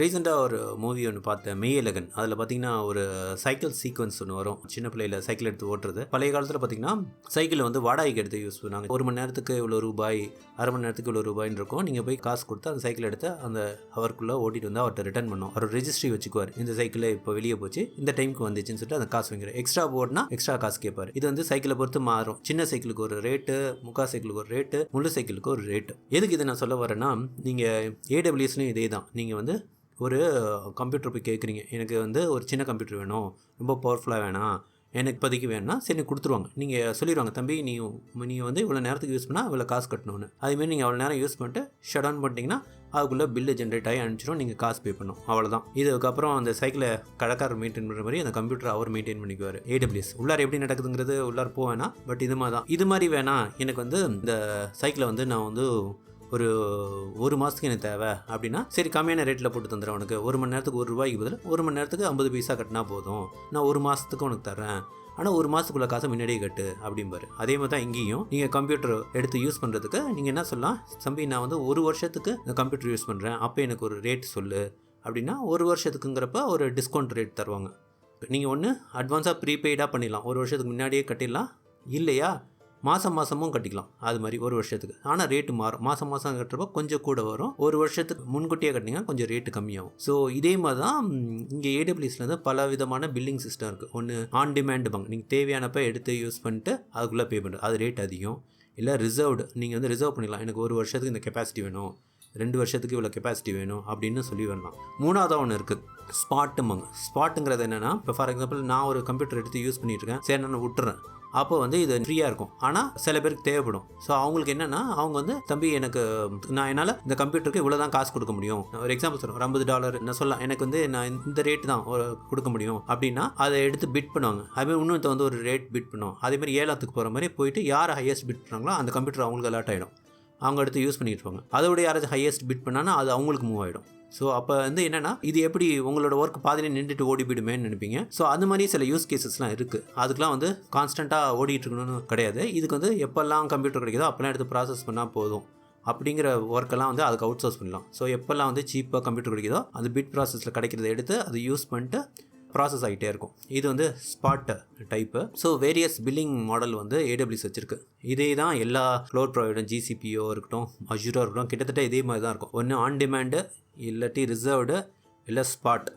ரீசெண்டாக ஒரு மூவி ஒன்று பார்த்தேன் மெய்யலகன் அதில் பார்த்தீங்கன்னா ஒரு சைக்கிள் சீக்வன்ஸ் ஒன்று வரும். சின்ன பிள்ளையில சைக்கிள் எடுத்து ஓட்டுறது. பழைய காலத்தில் பார்த்தீங்கன்னா சைக்கிள் வந்து வாடகைக்கு எடுத்து யூஸ் பண்ணாங்க ஒரு மணி நேரத்துக்கு இவ்வளோ ரூபாய் அரை மணி நேரத்துக்கு இவ்வளோ ரூபாய்னு இருக்கும். நீங்கள் போய் காசு கொடுத்து அந்த சைக்கிள் எடுத்து அந்த ஹவருக்குள்ளே ஓட்டிட்டு வந்து அவர்கிட்ட ரிட்டர்ன் பண்ணும். அவர் ரிஜிஸ்ட்ரி வச்சுக்குவார். இந்த சைக்கிள் இப்போ வெளியே போச்சு இந்த டைமுக்கு வந்துச்சுன்னு சொல்லிட்டு அந்த காசு வாங்கிறார் எக்ஸ்ட்ரா போர்ட்னா எக்ஸ்ட்ரா காசு கேட்பார். இது வந்து சைக்கிளை பொறுத்து மாறும். சின்ன சைக்கிளுக்கு ஒரு ரேட்டு முக்கா சைக்கிளுக்கு ஒரு ரேட்டு முழு சைக்கிளுக்கு ஒரு ரேட்டு எதுக்கு இதை நான் சொல்ல வரேன்னா நீங்கள் ஏடபிள்யூஎஸ்லையும் இதே தான் நீங்கள் வந்து ஒரு கம்ப்யூட்டர் போய் கேட்குறீங்க. எனக்கு வந்து ஒரு சின்ன கம்ப்யூட்டர் வேணும். ரொம்ப பவர்ஃபுல்லாக வேணாம். எனக்கு இப்போதைக்கு வேணும்னா சரி கொடுத்துருவாங்க. நீங்கள் சொல்லிடுவாங்க தம்பி நீ நீங்கள் வந்து இவ்வளோ நேரத்துக்கு யூஸ் பண்ணால் இவ்வளோ காசு கட்டணும்னு. அதுமாரி நீங்கள் அவ்வளோ நேரம் யூஸ் பண்ணிட்டு ஷட் ஆன் பண்ணிட்டீங்கன்னா அதுக்குள்ளே பில்லு ஜென்ரேட் ஆகி அனுப்பிச்சிடும். நீங்கள் காசு பே பண்ணும் அவ்வளோதான். இதுக்கப்புறம் அந்த சைக்கிளை கடைக்காரர் மெயின்டைன் பண்ணுற மாதிரி அந்த கம்ப்யூட்டர் அவர் மெயின்டைன் பண்ணிக்குவார். ஏடபிள்யூஎஸ் உள்ளார எப்படி நடக்குதுங்கிறது உள்ளார போவேனா பட் இது மாதிரி தான் இது மாதிரி வேணாம். எனக்கு வந்து இந்த சைக்கிளை வந்து நான் வந்து ஒரு ஒரு மாதத்துக்கு எனக்கு தேவை அப்படின்னா சரி கம்மியான ரேட்டில் போட்டு தந்துடுறேன் உனக்கு. ஒரு மணி நேரத்துக்கு ஒரு ரூபாய்க்கு பதில் ஒரு மணி நேரத்துக்கு ஐம்பது பைசா கட்டினா போதும். நான் ஒரு மாதத்துக்கு உனக்கு தரேன் ஆனால் ஒரு மாதத்துக்குள்ள காசை முன்னாடியே கட்டு அப்படிம்பாரு. அதே மாதிரி தான் இங்கேயும். நீங்கள் கம்ப்யூட்டர் எடுத்து யூஸ் பண்ணுறதுக்கு நீங்கள் என்ன சொல்லலாம்? தம்பி நான் வந்து ஒரு வருஷத்துக்கு கம்ப்யூட்டர் யூஸ் பண்ணுறேன் அப்போ எனக்கு ஒரு ரேட் சொல்லு. அப்படின்னா ஒரு வருஷத்துக்குங்கிறப்ப ஒரு டிஸ்கவுண்ட் ரேட் தருவாங்க. நீங்கள் ஒன்று அட்வான்ஸாக ப்ரீபெய்டாக பண்ணிடலாம். ஒரு வருஷத்துக்கு முன்னாடியே கட்டிடலாம். இல்லையா? மாதம் மாதமும் கட்டிக்கலாம். அது மாதிரி ஒரு வருஷத்துக்கு. ஆனால் ரேட்டு மாறும். மாதம் மாதம் கட்டுறப்ப கொஞ்சம் கூட வரும். ஒரு வருஷத்துக்கு முன்கூட்டியே கட்டினீங்கன்னா கொஞ்சம் ரேட்டு கம்மியாகும். ஸோ இதே மாதிரி தான் இங்கே ஏடபிள்யூஸில் வந்து பல விதமான பில்லிங் சிஸ்டம் இருக்குது ஒன்று ஆன் டிமாண்ட் பங்க் நீங்கள் தேவையானப்ப எடுத்து யூஸ் பண்ணிட்டு அதுக்குள்ளே பே பண்ணுறது அது ரேட் அதிகம். இல்லை ரிசர்வ்டு நீங்கள் வந்து ரிசர்வ் பண்ணிக்கலாம். எனக்கு ஒரு வருஷத்துக்கு இந்த கெப்பாசிட்டி வேணும். ரெண்டு வருஷத்துக்கு இவ்வளோ கெப்பாசிட்டி வேணும் அப்படின்னு சொல்லி வரலாம். மூணாவதாக ஒன்று இருக்குது ஸ்பாட்டுமாங்க ஸ்பாட்டுங்கிறது என்னென்னா இப்போ ஃபார் எக்ஸாம்பிள் நான் ஒரு கம்ப்யூட்டர் எடுத்து யூஸ் பண்ணிட்டு இருக்கேன். சரி நான் விட்டுறேன். அப்போ வந்து இது ஃப்ரீயாக இருக்கும். ஆனால் சில பேருக்கு தேவைப்படும். ஸோ அவங்களுக்கு என்னென்னா அவங்க வந்து தம்பி எனக்கு நான் என்னால் இந்த கம்ப்யூட்டருக்கு இவ்வளோ தான் காசு கொடுக்க முடியும். ஒரு எக்ஸாம்பிள் சொல்கிறேன் ஒரு ஐம்பது டாலர் என்ன சொல்லலாம். எனக்கு வந்து நான் இந்த ரேட் தான் ஒரு கொடுக்க முடியும். அப்படின்னா அதை எடுத்து பிட் பண்ணுவாங்க. அதுமாதிரி இன்னொருத்த வந்து ஒரு ரேட் பிட் பண்ணுவோம் அதேமாதிரி ஏலத்துக்கு போகிற மாதிரி போயிட்டு யார் ஹையஸ்ட் பிட் பண்ணுறாங்களோ அந்த கம்ப்யூட்டர் அவங்களுக்கு அலாட் ஆகிடும் அவங்க எடுத்து யூஸ் பண்ணிட்டு இருப்பாங்க அதோட யாராச்சும் ஹையஸ்ட் பிட் பண்ணானா அது அவங்களுக்கு மூவ் ஆகிடும் ஸோ அப்போ வந்து என்னென்னா இது எப்படி உங்களோட ஒர்க் பாதியிலே நின்றுட்டு ஓடி போயிடுமேன்னு நினைப்பீங்க. ஸோ அந்த மாதிரி சில யூஸ் கேசஸ்லாம் இருக்குது அதுக்கெலாம் வந்து கான்ஸ்டண்ட்டாக ஓடிட்டு இருக்கணும்னு கிடையாது. இதுக்கு வந்து எப்போல்லாம் கம்ப்யூட்டர் கிடைக்குதோ அப்போல்லாம் எடுத்து ப்ராசஸ் பண்ணால் போதும். அப்படிங்கிற ஒர்க்கெல்லாம் வந்து அதுக்கு அவுட் சோர்ஸ் பண்ணலாம். ஸோ எப்போல்லாம் வந்து சீப்பாக கம்ப்யூட்டர் கிடைக்குதோ அந்த பிட் ப்ராசஸில் கிடைக்கிறத எடுத்து அதை யூஸ் பண்ணிட்டு ப்ராசஸ் ஆகிட்டே இருக்கும். இது வந்து spot type so various billing model வந்து ஏடபிள்யூஸ் வச்சிருக்கு. இதே தான் எல்லா க்ளோட் ப்ரொவைடும் ஜிசிபியோ இருக்கட்டும் அஜூரோ இருக்கட்டும் கிட்டத்தட்ட இதே மாதிரி தான் இருக்கும். ஒன்று ஆன் டிமாண்டு இல்லாட்டி ரிசர்வ்டு இல்லை ஸ்பாட்